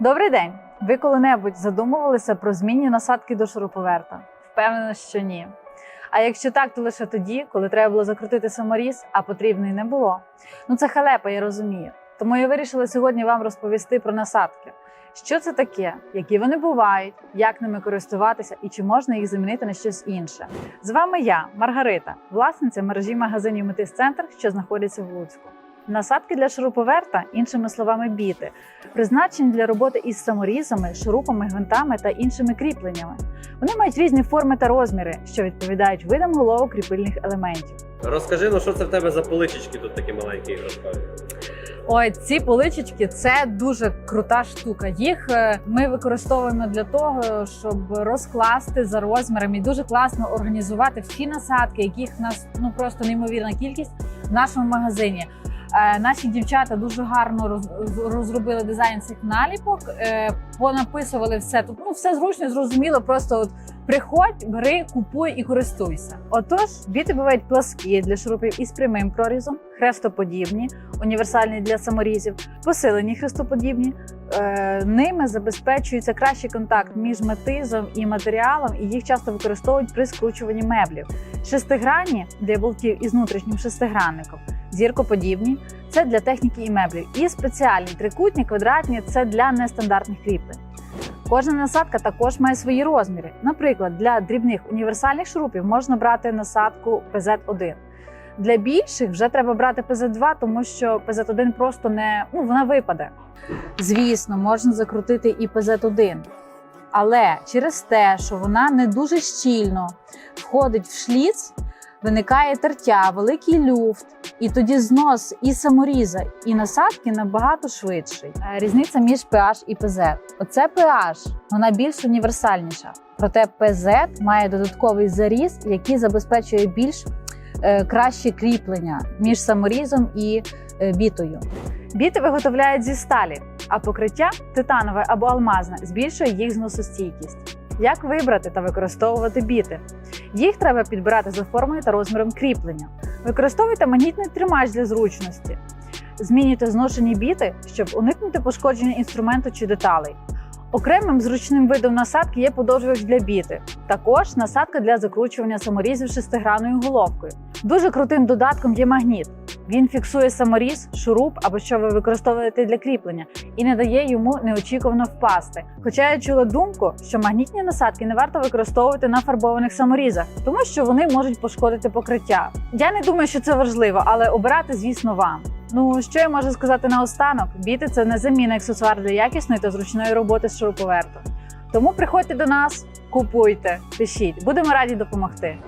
Добрий день! Ви коли-небудь задумувалися про змінні насадки до шуруповерта? Впевнена, що ні. А якщо так, то лише тоді, коли треба було закрутити саморіз, а потрібної не було. Ну це халепа, я розумію. Тому я вирішила сьогодні вам розповісти про насадки. Що це таке, які вони бувають, як ними користуватися і чи можна їх замінити на щось інше. З вами я, Маргарита, власниця мережі магазинів Метис Центр, що знаходиться в Луцьку. Насадки для шуруповерта, іншими словами, біти, призначені для роботи із саморізами, шурупами, гвинтами та іншими кріпленнями. Вони мають різні форми та розміри, що відповідають видам головок кріпильних елементів. Розкажи, ну що це в тебе за поличечки тут такі маленькі іграшкові? Ой, ці поличечки це дуже крута штука. Їх е, ми використовуємо для того, щоб розкласти за розмірами і дуже класно організувати всі насадки, яких в нас ну просто неймовірна кількість в нашому магазині. Е, Наші дівчата дуже гарно роз- розробили дизайн цих наліпок, е, понаписували все тут. Ну все зручно, зрозуміло. Просто от приходь, бери, купуй і користуйся. Отож, біти бувають пласкі для шурупів із прямим прорізом, хрестоподібні, універсальні для саморізів, посилені хрестоподібні. Е, ними забезпечується кращий контакт між метизом і матеріалом, і їх часто використовують при скручуванні меблів. Шестигранні для болтів із внутрішнім шестигранником, зіркоподібні це для техніки і меблів. І спеціальні трикутні, квадратні це для нестандартних кріплень. Кожна насадка також має свої розміри. Наприклад, для дрібних універсальних шурупів можна брати насадку PZ1. Для більших вже треба брати PZ2, тому що PZ1 просто не ну, вона випаде. Звісно, можна закрутити і PZ1. Але через те, що вона не дуже щільно входить в шліц, виникає тертя, великий люфт, і тоді знос і саморіза, і насадки набагато швидший. Різниця між PH і PZ. Оце PH, вона більш універсальніша. Проте PZ має додатковий заріз, який забезпечує більш е, краще кріплення між саморізом і е, бітою. Біти виготовляють зі сталі, а покриття титанове або алмазне збільшує їх зносостійкість. Як вибрати та використовувати біти? Їх треба підбирати за формою та розміром кріплення. Використовуйте магнітний тримач для зручності. Змінюйте зношені біти, щоб уникнути пошкодження інструменту чи деталей. Окремим зручним видом насадки є подовжувач для біти. Також насадка для закручування саморізів шестигранною головкою. Дуже крутим додатком є магніт. Він фіксує саморіз, шуруп або що ви використовуєте для кріплення, і не дає йому неочікувано впасти. Хоча я чула думку, що магнітні насадки не варто використовувати на фарбованих саморізах, тому що вони можуть пошкодити покриття. Я не думаю, що це важливо, але обирати, звісно, вам. Ну що я можу сказати наостанок? Біти це незамінний аксесуар для якісної та зручної роботи з шуруповертом. Тому приходьте до нас, купуйте, пишіть, будемо раді допомогти.